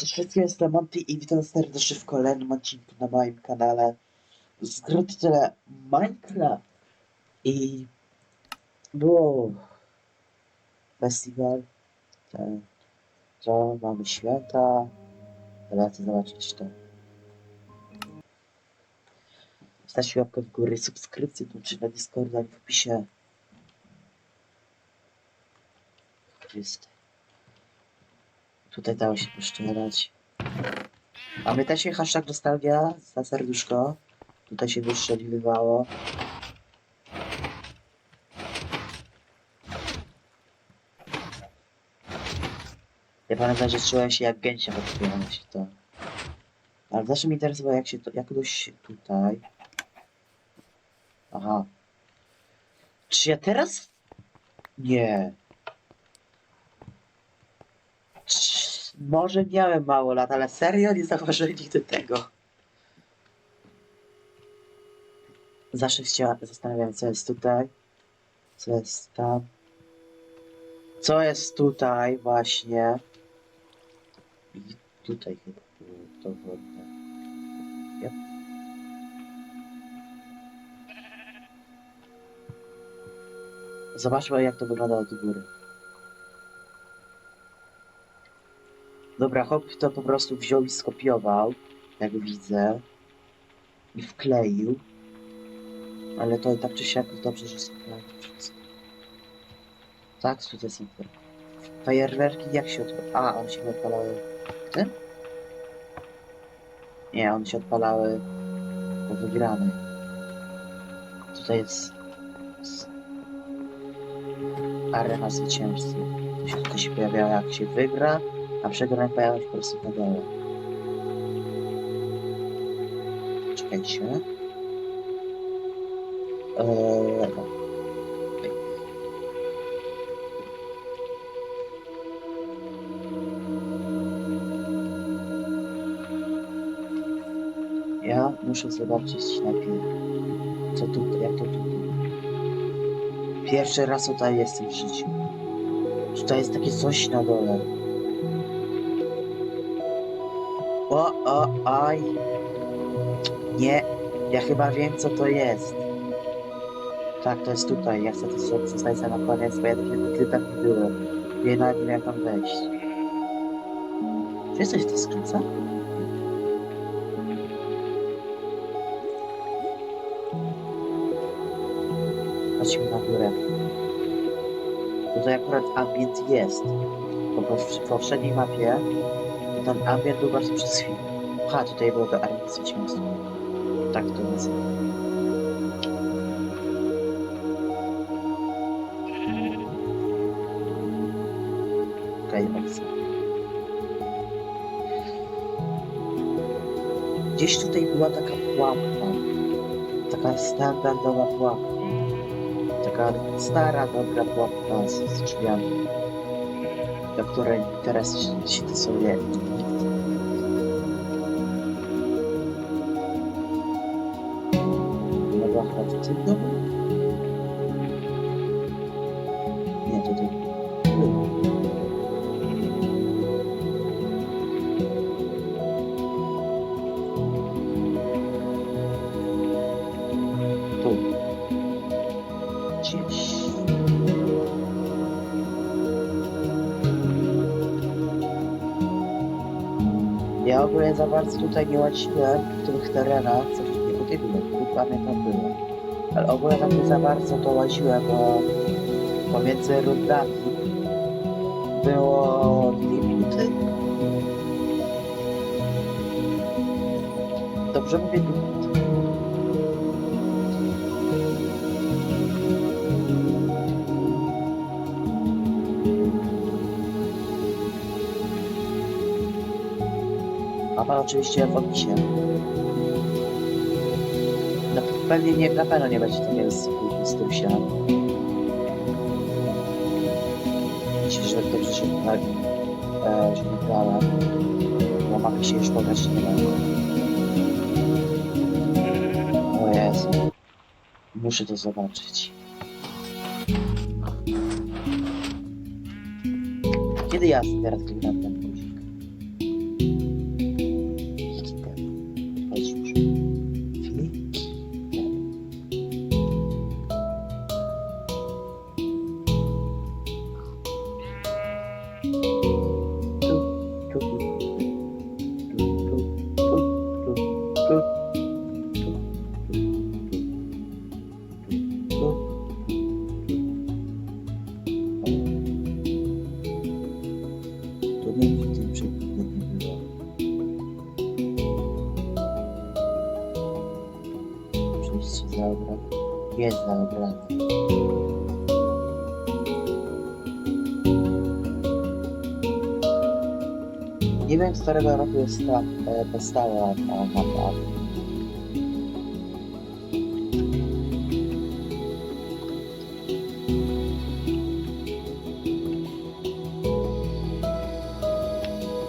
Cześć jestem Monty i witam serdecznie w kolejnym odcinku na moim kanale z gry tyle Minecraft i było festiwal, ten, co mamy święta, lecę zobaczyć to. Zostawcie łapkę w górę, subskrypcję, czy na Discorda w opisie. Chryste. Tutaj dało się poszczelać. Pamiętacie hashtag nostalgia za serduszko? Tutaj się wystrzeliwywało. Ja pamiętam, że czułem się jak gęsia podpierając się to. Ale zawsze mnie interesowało jak się to, jak się tutaj... Aha. Czy ja teraz? Nie. Może miałem mało lat, ale serio nie zauważyłem nigdy tego. Zawsze chciałem, zastanawiałem co jest tutaj, co jest tam. Co jest tutaj właśnie? I tutaj chyba to wodne. Yep. Zobaczmy jak to wygląda od góry. Dobra, hop to po prostu wziął i skopiował, jak widzę, i wkleił. Ale to tak czy siak dobrze, że skopiował wszystko. Tak, są te fajerwerki, jak się odpalały? A, one się odpalały w tym? Nie, one się odpalały po wygranej. Tutaj jest arena zwycięzcy. Tutaj się pojawiało jak się wygra, a przegrany się po prostu na dole. Czekajcie. Eee. Ja muszę zobaczyć najpierw, co tu, jak to tu. Pierwszy raz tutaj jestem w życiu. Tutaj jest takie coś na dole. O, o, oj. Nie, ja chyba wiem co to jest. Tak, to jest tutaj. Ja chcę to zo- zostać za na koniec, bo ja nigdy tam nie byłem. Ja nawet nie miałem tam wejść. Czy w tej skrzynce? Chodźmy na górę. Tutaj akurat ambient jest. Bo w poprzedniej mapie ten ambient był bardzo przez chwilę. Ha, tutaj było do armii zwycięstwa. Tak to nazywa. Okej, Gdzieś tutaj była taka pułapka. Taka standardowa pułapka. Taka stara, dobra pułapka z drzwiami. Do której teraz się- stosuje. Dobra, w tym Ja ogólnie za bardzo tutaj nie łaziłem w tych terenach, nie tutaj było, tu pamiętam było. Ale ogólnie tam nie za bardzo to łaziłem, bo pomiędzy rundami było dwie minuty. Dobrze mówię minuty. Mapa oczywiście w opisie. No, pewnie nie, na pewno nie będzie takiego z strusia. Myślę, że dobrze się tak, e, się. Bo mapy się już pograć nie da. O Jezu. Muszę to zobaczyć. Kiedy ja teraz klikam Jest dobra. Nie wiem, z którego roku jest ta, powstała ta mapa.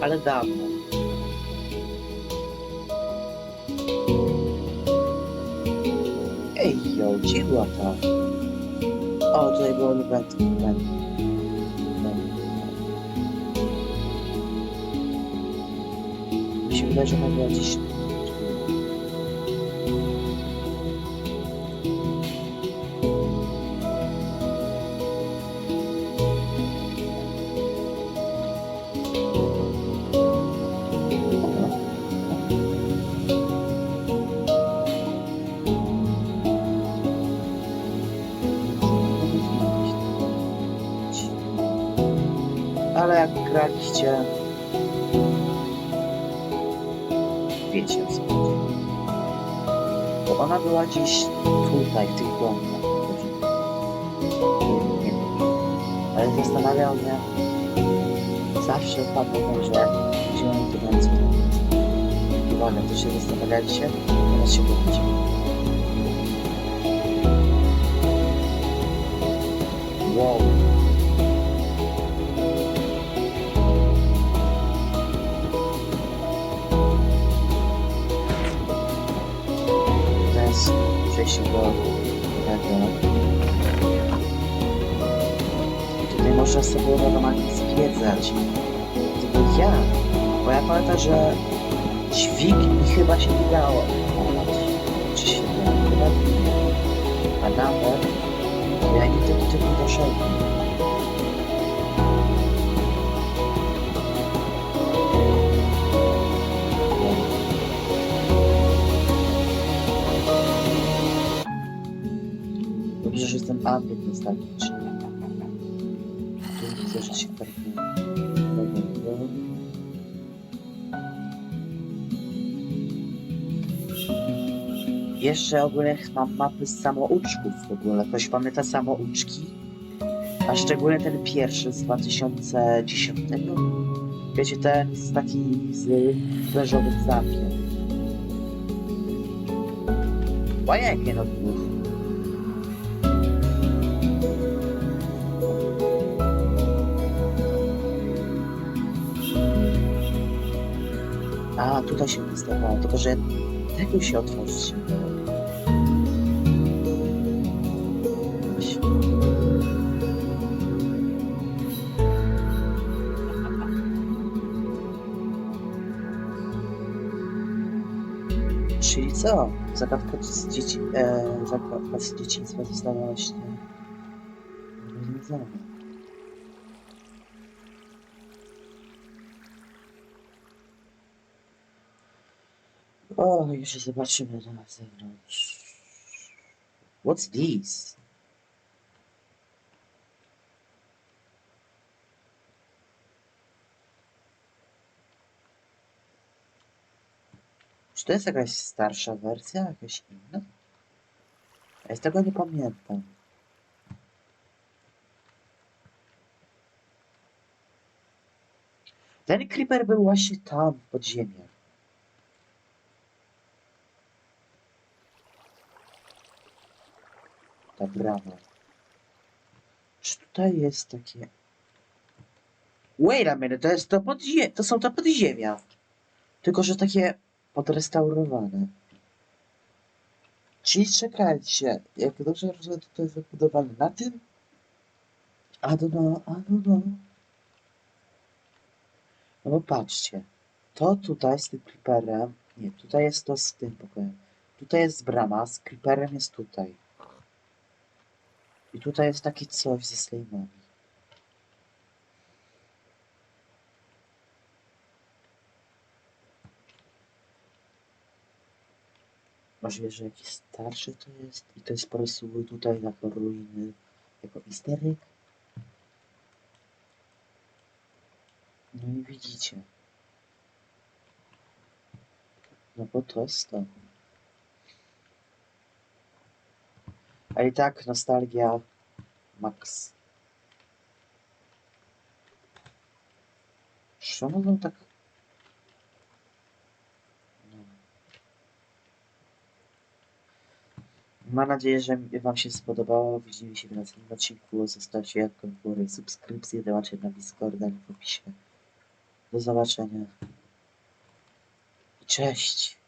Ale dawno. Ej, jo, gdzie była ta? O, tutaj było Lubent. Ale jak graliście... Wiecie co chodzi. Bo ona była gdzieś tutaj, w tych domkach. Nie. Ale zastanawiał mnie... Zawsze pamiętam, że gdzie oni to ręce Uwaga, to się zastanawialiście? Teraz się powiecie. Wow. Teraz przejście do tego. I tutaj można sobie normalnie zwiedzać. Tylko ja, bo ja pamiętam, że dźwig mi chyba się nie dało. Czy się dało? Chyba nie. A nawet ja nigdy do tego nie doszedłem. Ambient nostalgiczny. Tu widzę, że się targnie. Jeszcze ogólnie mam mapy z samouczków w ogóle. Ktoś pamięta samouczki? A szczególnie ten pierwszy z 2010. Wiecie, ten z taki z beżowym znakiem. Łajakie no tutaj się wystawało, tylko że tego się otworzyć. Czyli co? Zagadka z dzieci... E, zagadka z dzieciństwa została właśnie rozwiązana. O, jeszcze zobaczymy na zewnątrz. What's this? Czy to jest jakaś starsza wersja? Jakaś inna? Ja z tego nie pamiętam. Ten creeper był właśnie tam, w podziemiach. Ta brama. Czy tutaj jest takie... Wait a minute, to jest to podzie... To są te podziemia. Tylko, że takie podrestaurowane. Czyli czekajcie, jak dobrze rozumiem, to, to jest wybudowane na tym? I don't know, I don't know. No bo patrzcie, to tutaj z tym creeperem, nie, tutaj jest to z tym pokojem. Tutaj jest brama, z creeperem jest tutaj. I tutaj jest takie coś ze slejmami. Możliwe, że jakiś starszy to jest i to jest po prostu tutaj jako ruiny, jako egg. No i widzicie. No bo to jest to. A i tak nostalgia max. Czemu on tak... No. Mam nadzieję, że Wam się spodobało. Widzimy się w następnym odcinku. Zostawcie łapkę w górę subskrypcję. Dołączcie na Discorda w opisie. Do zobaczenia. I cześć!